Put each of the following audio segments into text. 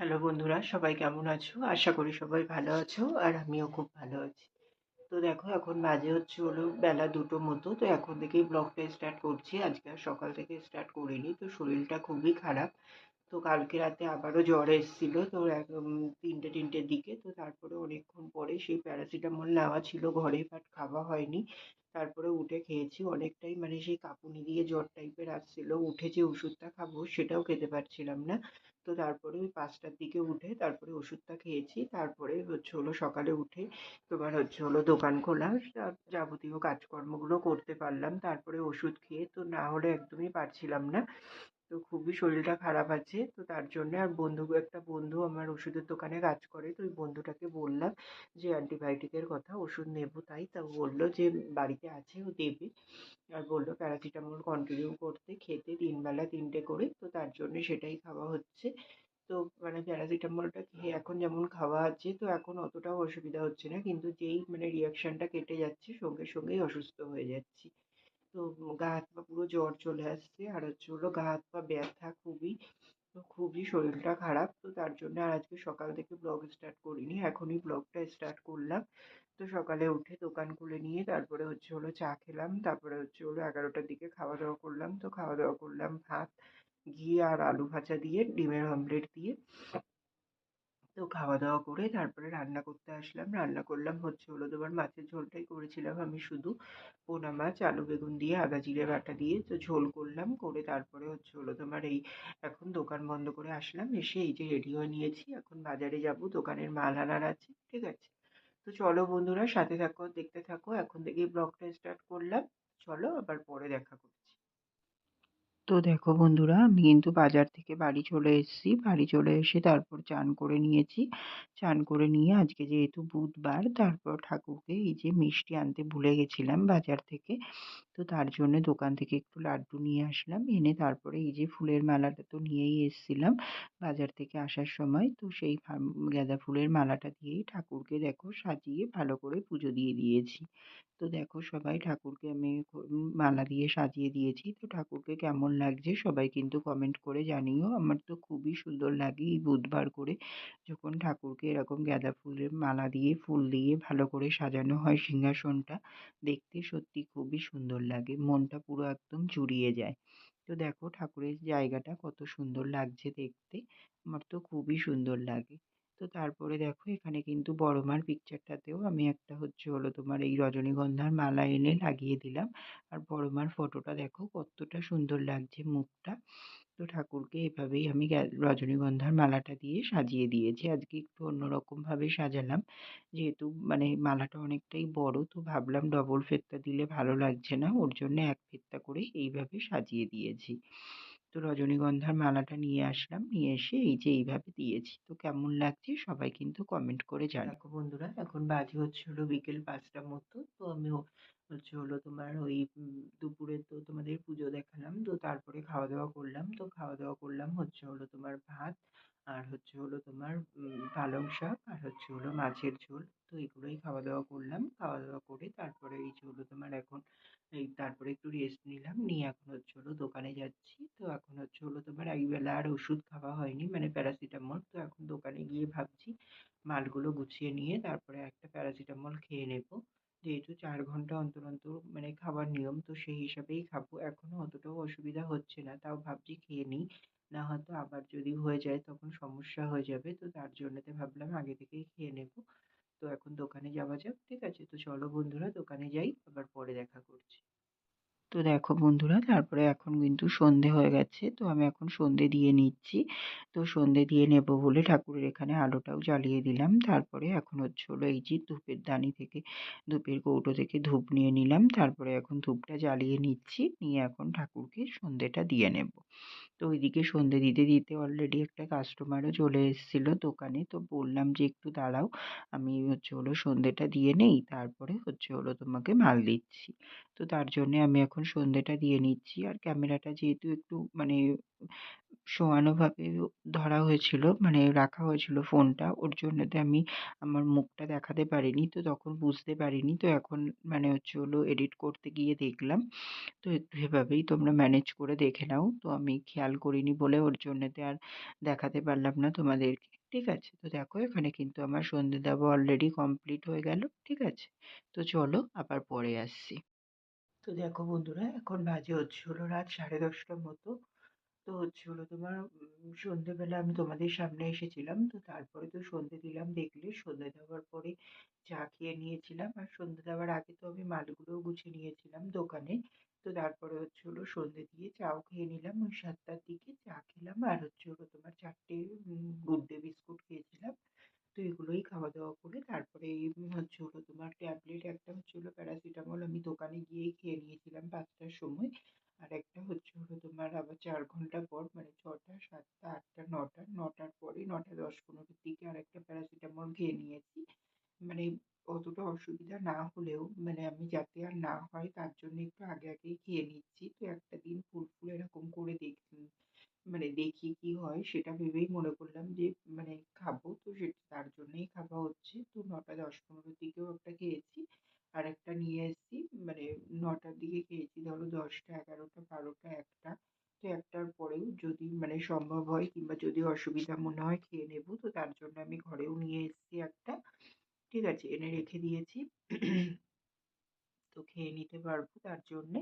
Hello বন্ধুরা, সবাই কেমন আছো? আশা করি সবাই ভালো আছো আর আমিও খুব ভালো আছি। তো দেখো, এখন বাজে হচ্ছে হলো বেলা দুটো মতো। তো এখন থেকেই ব্লগটা স্টার্ট করছি। আজকে আর সকাল থেকে স্টার্ট করিনি। তো শরীরটা খুবই খারাপ। তো কালকে রাতে আবারও জ্বর এসেছিল। তো তিনটে, তিনটের দিকে। তো তারপরে অনেকক্ষণ পরে সেই প্যারাসিটামল নেওয়া ছিল। ঘরে বাট খাওয়া হয়নি। তারপরে উঠে খেয়েছি অনেকটাই। মানে সেই কাঁপুনি দিয়ে জ্বর টাইপের আসছিল। উঠে যে ওষুধটা খাব সেটাও খেতে পারছিলাম না। তো তারপরে ওই পাঁচটার দিকে উঠে তারপরে ওষুধটা খেয়েছি। তারপরে হচ্ছে হলো সকালে উঠে তোমার হচ্ছে হলো দোকান খোলা যাবতীয় কাজকর্মগুলো করতে পারলাম। তারপরে ওষুধ খেয়ে তো না হলে একদমই পারছিলাম না। তো খুবই শরীরটা খারাপ আছে। তো তার জন্যে আর বন্ধু, একটা বন্ধু আমার ওষুধের দোকানে কাজ করে। তো ওই বন্ধুটাকে বললাম যে অ্যান্টিবায়োটিকের কথা, ওষুধ নেব তাই। তা বলল যে, বাড়িতে আছে, ও দেবে। আর বলল প্যারাসিটামল কন্টিনিউ করতে, খেতে তিনবেলা তিনটে করে। তো তার জন্যে সেটাই খাওয়া হচ্ছে। তো মানে প্যারাসিটামলটা খেয়ে এখন যেমন খাওয়া আছে, তো এখন অতটাও অসুবিধা হচ্ছে না। কিন্তু যেই মানে রিয়াকশানটা কেটে যাচ্ছে, সঙ্গে সঙ্গেই অসুস্থ হয়ে যাচ্ছি। তো গা হাত পা পুরো জ্বর চলে আসছে, আর হচ্ছে হলো গা হাত পা ব্যথা খুবই, তো খুবই শরীরটা খারাপ, তো তার জন্য আর আজকে সকাল থেকে ব্লগ স্টার্ট করিনি, এখনই ব্লগটা স্টার্ট করলাম। তো সকালে উঠে দোকান খুলে নিয়ে তারপরে হচ্ছে হলো চা খেলাম, তারপরে হচ্ছে হলো এগারোটার দিকে খাওয়া দাওয়া করলাম, তো খাওয়া দাওয়া করলাম ভাত, ঘি আর আলু ভাজা দিয়ে, ডিমের অমলেট দিয়ে। তো খাওয়া দাওয়া করে তারপরে রান্না করতে আসলাম। রান্না করলাম হচ্ছে হলো তোমার মাছের ঝোলটাই করেছিলাম আমি শুধু। পোনা মাছ, আলু বেগুন দিয়ে, আদা, জিরে, বাটা দিয়ে তো ঝোল করলাম। করে তারপরে হচ্ছে হলো তোমার এই এখন দোকান বন্ধ করে আসলাম। এসে এই যে রেডি হয়ে নিয়েছি। এখন বাজারে যাব। দোকানের মাল আনার আছে। ঠিক আছে? তো চলো বন্ধুরা, সাথে থাকো, দেখতে থাকো। এখন থেকেই ব্লগটা স্টার্ট করলাম। চলো আবার পরে দেখা করছি তো দেখো বন্ধুরা, আমি কিন্তু বাজার থেকে বাড়ি চলে এসেছি। বাড়ি চলে এসে তারপর চান করে নিয়েছি। চান করে নিয়ে আজকে যেহেতু বুধবার, তারপর ঠাকুরকে এই যে মিষ্টি আনতে ভুলে গেছিলাম বাজার থেকে। তো তার জন্য দোকান থেকে একটু লাড্ডু নিয়ে আসলাম। এনে তারপরে এই যে ফুলের মালাটা তো নিয়েই এসেছিলাম বাজার থেকে আসার সময়। তো সেই গাঁদা ফুলের মালাটা দিয়েই ঠাকুরকে দেখো সাজিয়ে ভালো করে পুজো দিয়ে দিয়েছি। তো দেখো সবাই ঠাকুরকে আমি মালা দিয়ে সাজিয়ে দিয়েছি। তো ঠাকুরকে কেমন লাগছে, সবাই কিন্তু কমেন্ট করে জানিও। আমার তো খুবই সুন্দর লাগে এই বুধবার করে। যখন ঠাকুরকে এরকম গাঁদা ফুলের মালা দিয়ে, ফুল দিয়ে ভালো করে সাজানো হয় সিংহাসনটা, দেখতে সত্যি খুবই সুন্দর লাগে। মনটা পুরো একদম জুড়িয়ে যায়। তো দেখো ঠাকুরের জায়গাটা কত সুন্দর লাগছে দেখতে। আমার তো খুবই সুন্দর লাগে। তো তারপরে দেখো এখানে কিন্তু বড় মার পিকচারটাতেও আমি একটা হচ্ছে হলো তোমার এই রজনীগন্ধার মালা এনে লাগিয়ে দিলাম। আর বড় মার ফটোটা দেখো কতটা সুন্দর লাগছে মুখটা। তো ঠাকুরকে এভাবেই আমি রজনীগন্ধার মালাটা দিয়ে সাজিয়ে দিয়েছি। আজকে একটু অন্যরকমভাবে সাজালাম। যেহেতু মানে মালাটা অনেকটাই বড়, তো ভাবলাম ডবল ফেরটা দিলে ভালো লাগছে না। ওর জন্য এক ফেরটা করে এইভাবে সাজিয়ে দিয়েছি। তো রজনীগন্ধার মালাটা নিয়ে আসলাম। নিয়ে এসে এই যে এইভাবে দিয়েছি। তো কেমন লাগছে সবাই কিন্তু কমেন্ট করে জানাব বন্ধুরা, এখন বাজে হচ্ছে হলো বিকেল পাঁচটার মতো। তো আমি হচ্ছে হলো তোমার ওই দুপুরে তো তোমাদের পুজো দেখালাম। তো তারপরে খাওয়া দাওয়া করলাম। তো খাওয়া দাওয়া করলাম হচ্ছে হলো তোমার ভাত আর হচ্ছে হলো তোমার পালং শাক আর হচ্ছে হলো মাছের ঝোল। তো এগুলোই খাওয়া দাওয়া করলাম। খাওয়া দাওয়া করে তারপরে এই যে হলো তোমার এখন এই তারপরে একটু রেস্ট নিলাম। নিয়ে এখন হচ্ছে হলো দোকানে যাচ্ছি। তো এখন হচ্ছে হলো তোমার একবেলা আর ওষুধ খাওয়া হয়নি মানে প্যারাসিটামল তো এখন দোকানে গিয়ে ভাবছি মালগুলো গুছিয়ে নিয়ে তারপরে একটা প্যারাসিটামল খেয়ে নেব। যেহেতু চার ঘণ্টা অন্তর অন্তর মানে খাবার নিয়ম, তো সেই হিসাবেই খাব। এখনও অতটাও অসুবিধা হচ্ছে না, তাও ভাবছি খেয়ে নিই। না হয়তো আবার যদি হয়ে যায় তখন সমস্যা হয়ে যাবে। তো তার জন্যতে ভাবলাম আগে থেকেই খেয়ে নেব। তো এখন দোকানে যাওয়া যাক, ঠিক আছে? তো চলো বন্ধুরা, দোকানে যাই, আবার পরে দেখা করছি। তো দেখো বন্ধুরা, তারপরে এখন কিন্তু সন্ধে হয়ে গেছে, তো আমি এখন সন্ধে দিয়ে নিচ্ছি। তো সন্ধে দিয়ে নেব বলে ঠাকুরের এখানে আলোটাও জ্বালিয়ে দিলাম। তারপরে এখন হচ্ছে হলো এই যে ধূপের দানি থেকে, ধূপের কৌটো থেকে ধূপ নিয়ে নিলাম। তারপরে এখন ধূপটা জ্বালিয়ে নিচ্ছি, নিয়ে এখন ঠাকুরকে সন্ধেটা দিয়ে নেব। তো ওইদিকে সন্ধে দিতে দিতে অলরেডি একটা কাস্টমারও চলে এসেছিল দোকানে, তো বললাম যে একটু দাঁড়াও, আমি হচ্ছে হলো সন্ধেটা দিয়ে নেই, তারপরে হচ্ছে হলো তোমাকে মাল দিচ্ছি। তো তার জন্যে আমি এখন সন্ধেটা দিয়ে নিচ্ছি। আর ক্যামেরাটা যেহেতু একটু মানে শোয়ানোভাবে ধরা হয়েছিল মানে রাখা হয়েছিল ফোনটা, ওর জন্যতে আমি আমার মুখটা দেখাতে পারিনি, তো তখন বুঝতে পারিনি। তো এখন মানে হচ্ছে হলো এডিট করতে গিয়ে দেখলাম। তো এভাবেই তোমরা ম্যানেজ করে দেখে নাও। তো আমি খেয়াল করিনি বলে ওর জন্যতে আর দেখাতে পারলাম না তোমাদেরকে, ঠিক আছে? তো দেখো এখানে কিন্তু আমার সন্ধে দেওয়া অলরেডি কমপ্লিট হয়ে গেল, ঠিক আছে? তো চলো আবার পরে আসছি। তো দেখো বন্ধুরা, এখন বাজে হচ্ছে হলো রাত সাড়ে দশটার মতো। তো হচ্ছে হলো তোমার, উম সন্ধ্যেবেলা আমি তোমাদের সামনে এসেছিলাম। তো তারপরে তো সন্ধে দিলাম, দেখলে সন্ধে দেওয়ার পরে চা খেয়ে নিয়েছিলাম। আর সন্ধে দেওয়ার আগে তো আমি মালগুলোও গুছিয়ে নিয়েছিলাম দোকানে। তো তারপরে হচ্ছে হলো সন্ধে দিয়ে চাও খেয়ে নিলাম, ওই সাতটার দিকে চা খেলাম। আর হচ্ছে হলো তোমার চারটে গুড ডে বিস্কুট খেয়েছিলাম। তো এগুলোই খাওয়া দাওয়া করে তারপরে হচ্ছে হলো তোমার ট্যাবলেট একটা হচ্ছে হলো প্যারাসিটামল আমি দোকানে গিয়েই খেয়ে নিয়েছিলাম পাঁচটার সময়। আর একটা হচ্ছে হলো তোমার আবার চার ঘণ্টা পর মানে ছটা, সাতটা, আটটা, নটা, নটার পরে নটা, দশ, পনেরোর দিকে আর একটা প্যারাসিটামল খেয়ে নিয়েছি। মানে অতটা অসুবিধা না হলেও মানে আমি যাতে আর না হয় তার জন্য একটু আগে আগেই খেয়ে নিচ্ছি। তো একটা দিন ফুল এরকম করে দেখি। মানে দেখি কি হয় সেটা ভেবেই মনে করলাম যে মানে খাব তো সে, তার জন্যই খাওয়া হচ্ছে। তো নটা দশ পনেরোর দিকেও একটা খেয়েছি। আর একটা নিয়ে এসেছি মানে নটার দিকে খেয়েছি। ধরো দশটা, এগারোটা, বারোটা, একটা। তো একটার পরেও যদি মানে সম্ভব হয় কিংবা যদি অসুবিধা মনে হয় খেয়ে নেব, তো তার জন্য আমি ঘরেও নিয়ে এসেছি একটা। ঠিক আছে, এনে রেখে দিয়েছি। তো খেয়ে নিতে পারব তার জন্যে।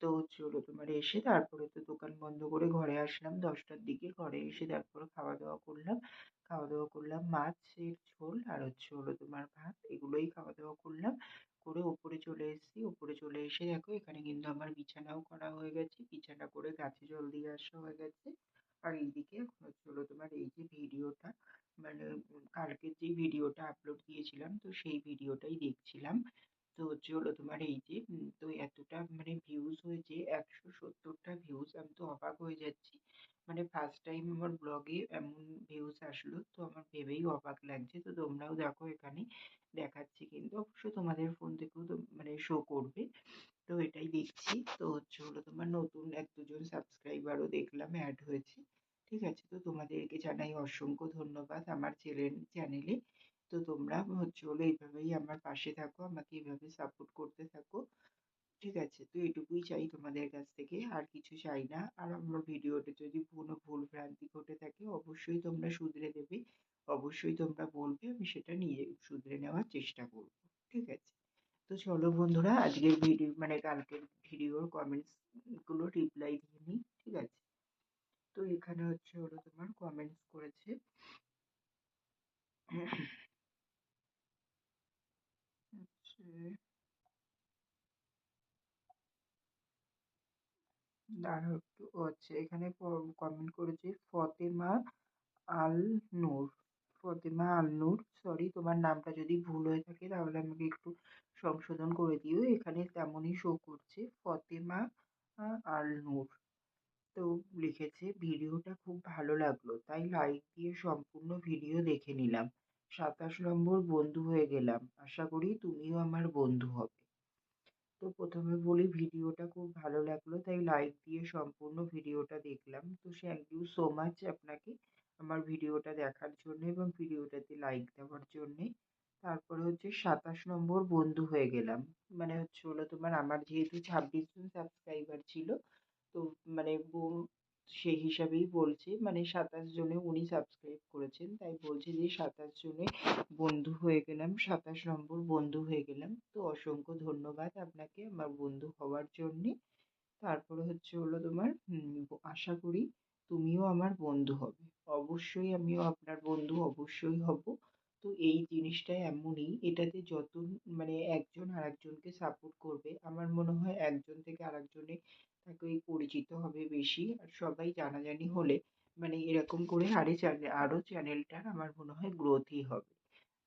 তো হলো তোমার এসে তারপরে তো দোকান বন্ধ করে ঘরে আসলাম। দশটার দিকে ঘরে এসে তারপরে খাওয়া দাওয়া করলাম। খাওয়া দাওয়া করলাম মাছের ঝোল আর হচ্ছে হলো তোমার ভাত, এগুলোই খাওয়া দাওয়া করলাম। করে ওপরে চলে এসেছি। ওপরে চলে এসে দেখো এখানে কিন্তু আমার বিছানাও করা হয়ে গেছে। বিছানা করে গাছে জল দিয়ে আসা হয়ে গেছে। আর এইদিকে হচ্ছে হলো তোমার এই যে ভিডিওটা মানে কালকের যে ভিডিওটা আপলোড দিয়েছিলাম, তো সেই ভিডিওটাই দেখছিলাম। তো হচ্ছে হলো তোমার এই যে তো এতটা মানে ভিউজ হয়েছে, একশো সত্তরটা ভিউজ আমি তো অবাক হয়ে যাচ্ছি। মানে ফার্স্ট টাইম আমার ব্লগে এমন ভিউজ আসলো, তো আমার ভেবেই অবাক লাগছে। তো তোমরাও দেখো এখানে, দেখাচ্ছি কিন্তু অবশ্য তোমাদের ফোন থেকেও তো মানে শো করবে। তো এটাই দেখছি। তো হচ্ছে হলো তোমার নতুন এক দুজন সাবস্ক্রাইবারও দেখলাম অ্যাড হয়েছে। ঠিক আছে, তো তোমাদেরকে জানাই অসংখ্য ধন্যবাদ আমার চ্যানেল চ্যানেলে তো তোমরা হচ্ছে হলো এইভাবেই আমার পাশে থাকো, আমাকে এইভাবে সাপোর্ট করতে থাকো। ঠিক আছে? তো এটুকুই চাই তোমাদের কাছ থেকে, আর কিছু চাই না। আর আমার ভিডিওতে যদি কোনো ভুল ভ্রান্তি ঘটে থাকে, অবশ্যই তোমরা শুধরে দেবে। অবশ্যই তোমরা বলবে, আমি সেটা নিয়ে শুধরে নেওয়ার চেষ্টা করব। ঠিক আছে? তো চলো বন্ধুরা, আজকের ভিডিও মানে কালকের ভিডিওর কমেন্টসগুলো রিপ্লাই দিয়ে নিই। ঠিক আছে? তো এখানে হচ্ছে হলো তোমার কমেন্টস করেছে। একটু আচ্ছা এখানে কমেন্ট করেছে ফতেমা আল নূর ফতেমা আল নূর সরি তোমার নামটা যদি ভুল হয়ে থাকে তাহলে আমাকে একটু সংশোধন করে দিও। এখানে তেমনই শো করছে ফতেমা আল নূর তো লিখেছে, ভিডিওটা খুব ভালো লাগল, তাই লাইক দিয়ে সম্পূর্ণ ভিডিও দেখে নিলাম। সাতাশ নম্বর বন্ধু হয়ে গেলাম। আশা করি তুমিও আমার বন্ধু হবে। তো প্রথমে বলি, ভিডিওটা খুব ভালো লাগল, তাই লাইক দিয়ে সম্পূর্ণ ভিডিওটা দেখলাম। তো থ্যাংক ইউ সো মাচ আপনাকে আমার ভিডিওটা দেখার জন্য এবং ভিডিওটাতে লাইক দেওয়ার জন্যে। তারপরে হচ্ছে সাতাশ নম্বর বন্ধু হয়ে গেলাম। মানে হচ্ছে হলো তোমার, আমার যেহেতু ছাব্বিশ জন সাবস্ক্রাইবার ছিল, তো মানে সেই হিসাবেই বলছে। মানে সাতাশ জনে উনি সাবস্ক্রাইব করেছেন। তাই বলছে যে, সাতাশ জনে বন্ধু হয়ে গেলাম, সাতাশ নম্বর বন্ধু হয়ে গেলাম। তো অসংখ্য ধন্যবাদ আপনাকে আমার বন্ধু হওয়ার জন্যে। তারপরে হচ্ছে হলো তোমার আশা করি তুমিও আমার বন্ধু হবে। অবশ্যই আমিও আপনার বন্ধু অবশ্যই হব। তো এই জিনিসটা এমনই, এটাতে যত মানে একজন আর একজনকে সাপোর্ট করবে, আমার মনে হয় একজন থেকে আরেকজনে থাকলেই পরিচিত হবে বেশি আর সবাই জানাজানি হলে মানে এরকম করে আরে চ্যানেল আরও চ্যানেলটার আমার মনে হয় গ্রোথই হবে।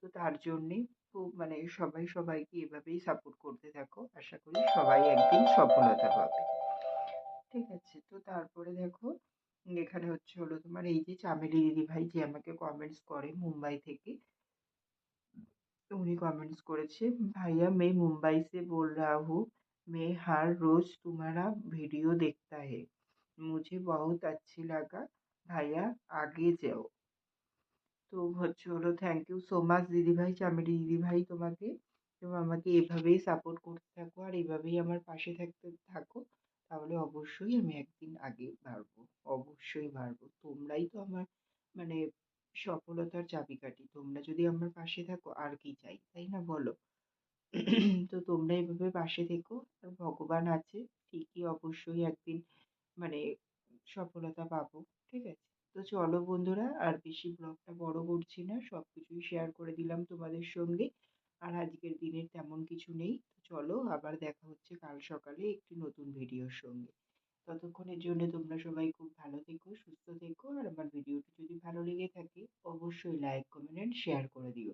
তো তার জন্যে খুব মানে সবাই সবাইকে এভাবেই সাপোর্ট করতে থাকো। আশা করি সবাই একদিন সফলতা পাবে। ঠিক আছে, তো তারপরে দেখো, এখানে হচ্ছে হলো তোমার এই যে চামেলি দিদি ভাই যে আমাকে কমেন্টস করে মুম্বাই থেকে। উনি কমেন্টস করেছে, ভাইয়া মে মুম্বাই সে বল রাহু मैं हर रोज तुम्हारा वीडियो देखता है मुझे बहुत अच्छी लगा ভাইয়া আগে যাও তো হচ্ছে হলো থ্যাংক ইউ সো মাচ দিদিভাই চামেলি দিদিভাই তোমাকে এবং আমাকে এভাবেই সাপোর্ট করতে থাকো আর এভাবেই আমার পাশে থাকতে থাকো তাহলে অবশ্যই আমি একদিন আগে বাড়বো অবশ্যই বাড়বো তোমরাই তো আমার মানে সফলতার চাবিকাঠি তোমরা যদি আমার পাশে থাকো আর কি চাই তাই না বলো তো তোমরা এভাবে পাশে থেকো আর ভগবান আছে ঠিকই অবশ্যই একদিন মানে সফলতা পাবো ঠিক আছে? তো চলো বন্ধুরা আর বেশি ব্লগটা বড় করছি না সব কিছুই শেয়ার করে দিলাম তোমাদের সঙ্গে আর আজকের দিনের তেমন কিছু নেই। চলো আবার দেখা হচ্ছে কাল সকালে একটি নতুন ভিডিওর সঙ্গে। ততক্ষণের জন্য তোমরা সবাই খুব ভালো থেকো সুস্থ থেকো আর আমার ভিডিওটি যদি ভালো লেগে থাকে অবশ্যই লাইক কমেন্ট শেয়ার করে দিও।